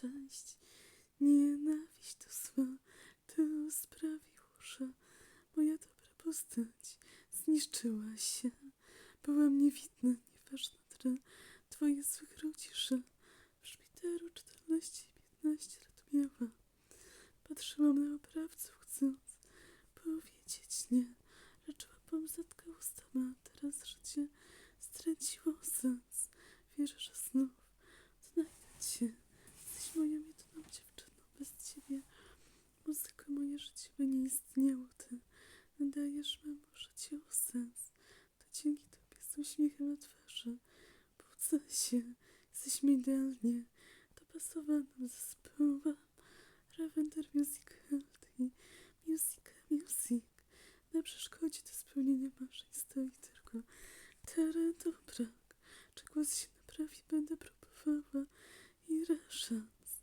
część. Nienawiść to zła, to sprawiło, że moja dobra postać zniszczyła się. Byłam niewidna, nieważna dla twoje złych ludzi, że w szpitalu 14-15 lat miała. Patrzyłam na oprawców, chcąc powiedzieć nie. Lecz łapą zatka ustama, a teraz życie straciło sens. Wierzę, że znów znajdę cię. Jesteś moją jedyną dziewczyną. Bez ciebie muzyka moje życie by nie istniało. Ty nadajesz memu życiu sens. To dzięki tobie z uśmiechem na twarzy budzę się. Jesteśmy idealnie dopasowanym zespołem. Lavender Music Healthy Music Music. Na przeszkodzie do spełnienia marzeń stoi tylko talent brak. Czy głos się naprawi, będę próbowała ile szans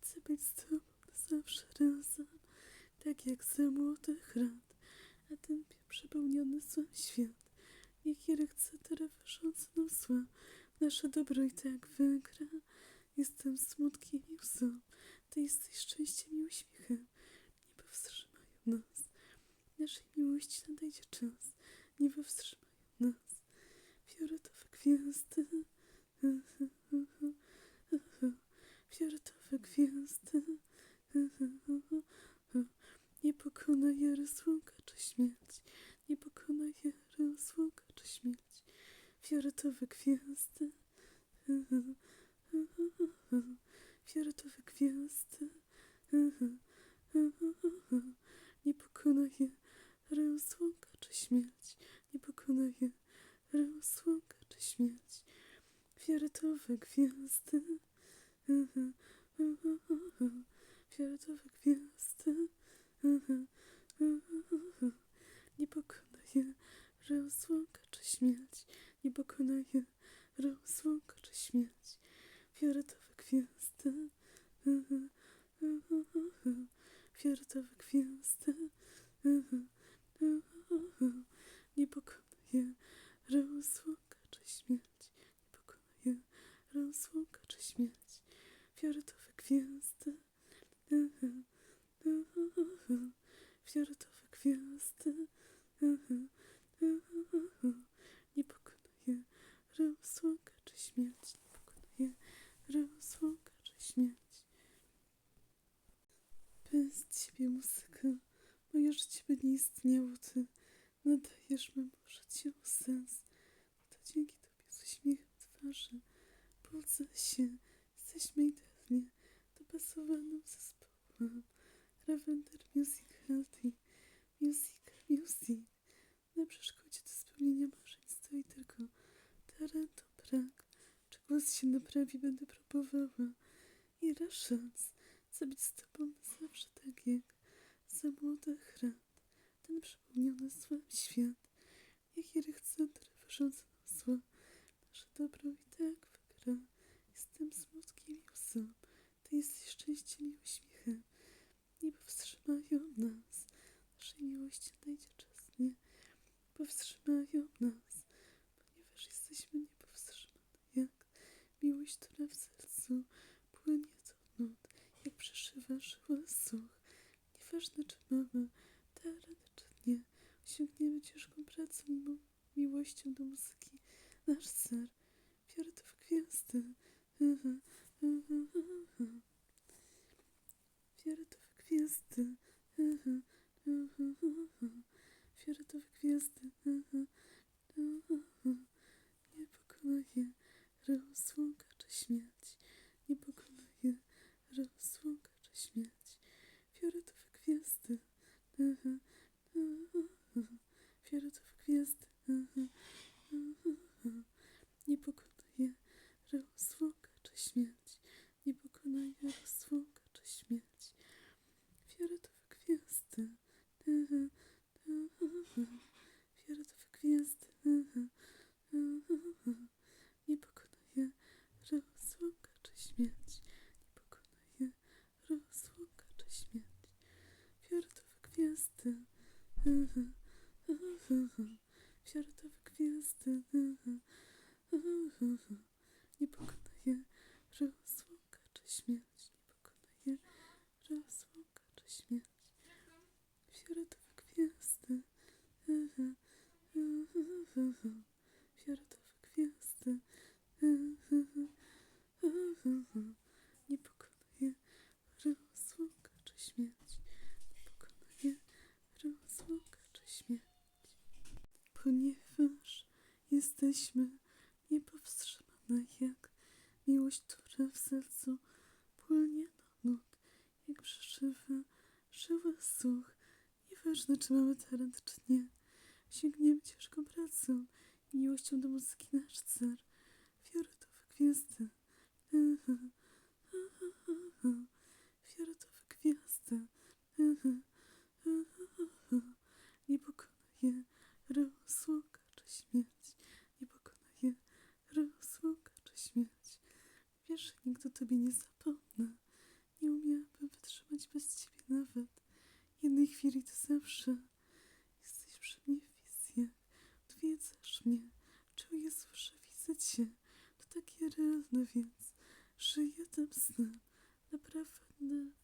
Chcę być z tobą na zawsze razem Tak jak za młodych lat A ten przepełniony złem świat. Niech chce tyle wyrządza nam zła Nasze dobro i tak wygra. Jestem smutkiem i łzą. Ty jesteś szczęściem i uśmiechem. Nie powstrzymają nas. Naszej miłości nadejdzie czas. Nie powstrzymają nas. Fioletowe gwiazdy. Fioletowe gwiazdy. Nie pokona je rozłąka czy śmierć Nie pokona je rozłąka czy śmierć Fioletowe gwiazdy Fioletowe gwiazdy. Nie pokona je rozłąka czy śmierć. Nie pokona je rozłąka czy śmierć. Fioletowe gwiazdy. Fioletowe gwiazdy. Nie pokona je rozłąka czy śmierć Nie pokona je rozłąka czy śmierć Fioletowe gwiazdy Fioletowe gwiazdy Nie pokona je rozłąka czy śmierć Nie pokona je rozłąka czy śmierć Fioletowe gwiazdy Fioletowe gwiazdy Nie pokona je rozłąka czy śmierć Nie pokona je rozłąka czy śmierć Bez ciebie muzyka. Moje życie by nie istniało Ty nadajesz memu życiu sens. To dzięki tobie z uśmiechem twarzy. Budzę się Jesteśmy idealnie dopasowanym zespołem. Lavender Music Healthy Music Music. Na przeszkodzie do spełnienia marzeń stoi tylko talentu brak. Czy głos się naprawi, będę próbowała. Ile szans Zabić z tobą zawsze tak jak za młodych lat Ten przepełniony złem świat. Chce, tyle wyrządza nam zła Nasze dobro i tak wygra Jestem smutkiem i łzą Ty jesteś szczęściem i uśmiechem Nie powstrzymają nas Naszej miłości nadejdzie czas Nie powstrzymają nas Ponieważ jesteśmy niepowstrzymane Jak miłość, która w sercu Płynie do nut Jak przeszywa żyła such Nieważne czy mamy talent czy nie. Osiągniemy ciężką pracą miłością do muzyki. Nasz ser Fioletowe gwiazdy. Fioletowe gwiazdy. Fioletowe gwiazdy Nie pokona je rozłąka czy śmierć Nie pokona je rozłąka czy śmierć Fioletowe gwiazdy Fioletowe gwiazdy Nie pokona je rozłąka czy śmierć Je rozłąka czy śmierć. Fioletowe gwiazdy. Fioletowe gwiazdy. Nie pokona je rozłąka czy śmierć. Nie pokona je rozłąka czy śmierć. Fioletowe gwiazdy nie pokonuje rozłąka czy śmierć, nie pokonuje rozłąka czy śmierć. Fioletowe gwiazdy, aha, aha, aha. fioletowe gwiazdy, aha, aha. nie pokonuje rozłąka czy śmierć, nie pokonuje rozłąka czy śmierć. Ponieważ jesteśmy niepowstrzymane jak miłość, która w sercu płynie do nóg, jak przeszywa żyła słuch. Nieważne, czy mamy talent, czy nie, sięgniemy ciężką pracą i miłością do muzyki nasz cer. Fioletowe gwiazdy, fioletowe gwiazdy, nie pokonuje rozłąka czy śmierć, nie pokonuje rozłąka czy śmierć. Wiesz, że nigdy tobie nie zapomnę. Nie umiałabym wytrzymać bez ciebie nawet jednej chwili, to zawsze jesteś przy mnie w wizjach. Odwiedzasz mnie, czuję, słyszę, widzę cię. To takie realne, więc żyję tym snem. Naprawdę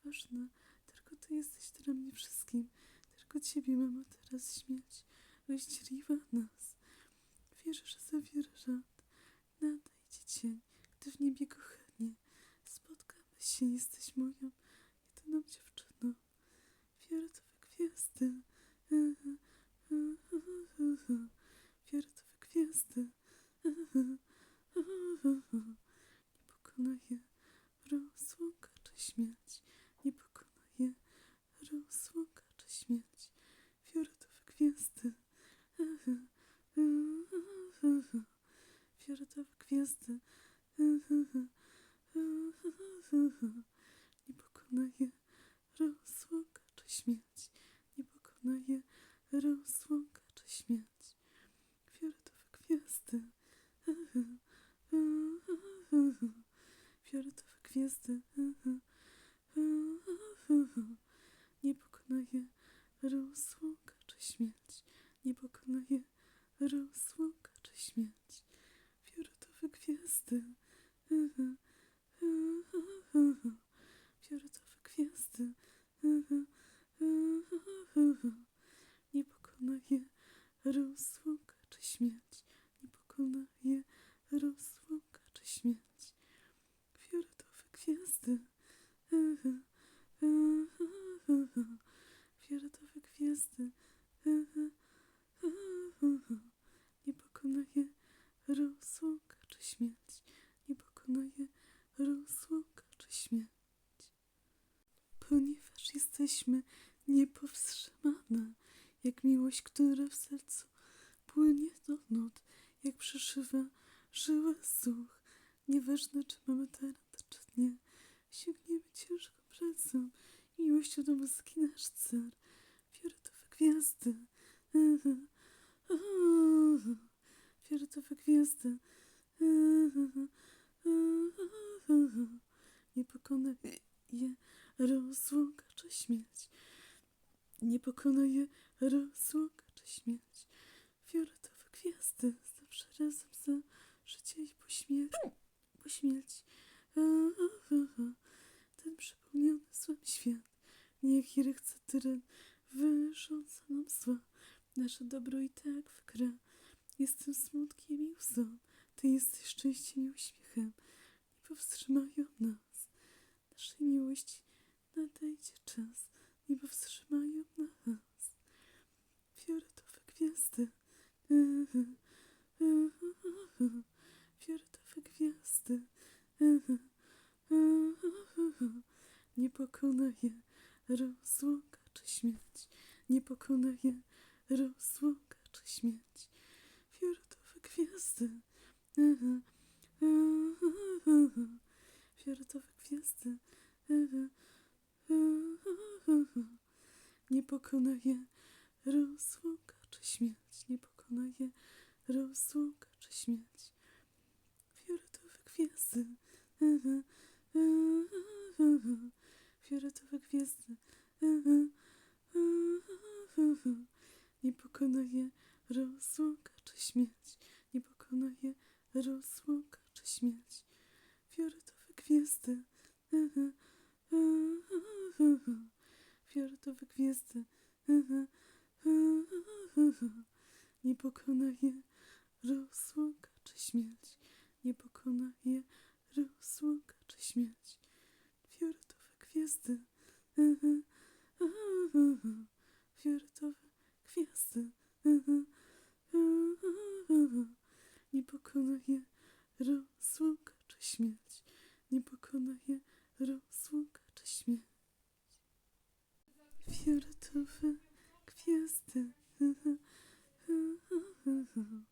ważne, tylko ty jesteś dla mnie wszystkim. Tylko ciebie, mamo, teraz śmierć rozdzieliła nas. Wierzę, że zawiera rad. Nadejdzie cień, gdy w niebie kochanie spotkamy się. Jesteś moją jedyną dziewczyną. Fioletowe gwiazdy. aha, aha, aha. Fioletowe gwiazdy. aha, aha, aha. Nie pokonuje rozłąka czy śmierć. Nie pokonuje rozłąka czy śmierć. Fioletowe gwiazdy. aha, aha, aha. Gwiazdy. aha, aha, aha. Nie pokonuje rozłąka czy śmierć. Nie pokonuje rozłąka czy śmierć. Fioletowe gwiazdy. Fioletowe gwiazdy. aha, aha, aha. Nie pokonuje rozłąka czy śmierć. Nie pokonuje rozłąka czy śmierć. Fioletowe gwiazdy. aha, aha, aha. Fioletowe gwiazdy. aha, aha, aha. Nie pokonuje rozłąka czy śmierć. Nie pokonuje rozłąka czy śmierć. Fioletowe gwiazdy. aha, aha, aha. Fioletowe gwiazdy. aha, aha, aha. Nie pokonuje rozłąka czy śmierć. Nie pokonuje rozłąka czy śmierć. Ponieważ jesteśmy niepowstrzymane, jak miłość, która w sercu płynie do nut, jak przeszywa żyła słuch. Nieważne, czy mamy talent, czy nie, sięgniemy ciężką pracą i miłością do muzyki nasz cer. Fioletowe gwiazdy. Fioletowe gwiazdy. Nie pokonuje rozłąka czy śmierć. Nie pokonuje rozłąka czy śmierć. Fioletowe gwiazdy zawsze razem za życie i po śmierci. Po śmierci. Aha, Ten przepełniony złem świat. Niech chce tyran wyrządza nam zła. Nasze dobro i tak wygra. Jestem smutkiem i łzą. Ty jesteś szczęściem i uśmiechem. Nie powstrzymają nas. Naszej miłości nadejdzie czas. Nie powstrzymają nas. Fioletowe gwiazdy. Fioletowe gwiazdy. Nie pokonuje rozłąka czy śmierć. Nie pokonuje rozłąka czy śmierć. Fioletowe gwiazdy. Fioletowe gwiazdy. Nie pokonuje rozłąka czy śmierć. Nie pokonuje rozłąka czy śmierć. Fioletowe gwiazdy. Fioletowe gwiazdy. Nie pokonuje rozłąka czy śmierć. Nie pokonuje rozłąka czy rozłączy śmierć. Fioletowe gwiazdy. Fioletowe gwiazdy. Nie pokona je rozłąka czy śmierć. Nie pokona je rozłąka czy śmierć. Fioletowe gwiazdy. Fioletowe gwiazdy. Nie pokona je rozłąka czy śmierć, nie pokona je rozłąka czy śmierć. Fioletowe gwiazdy.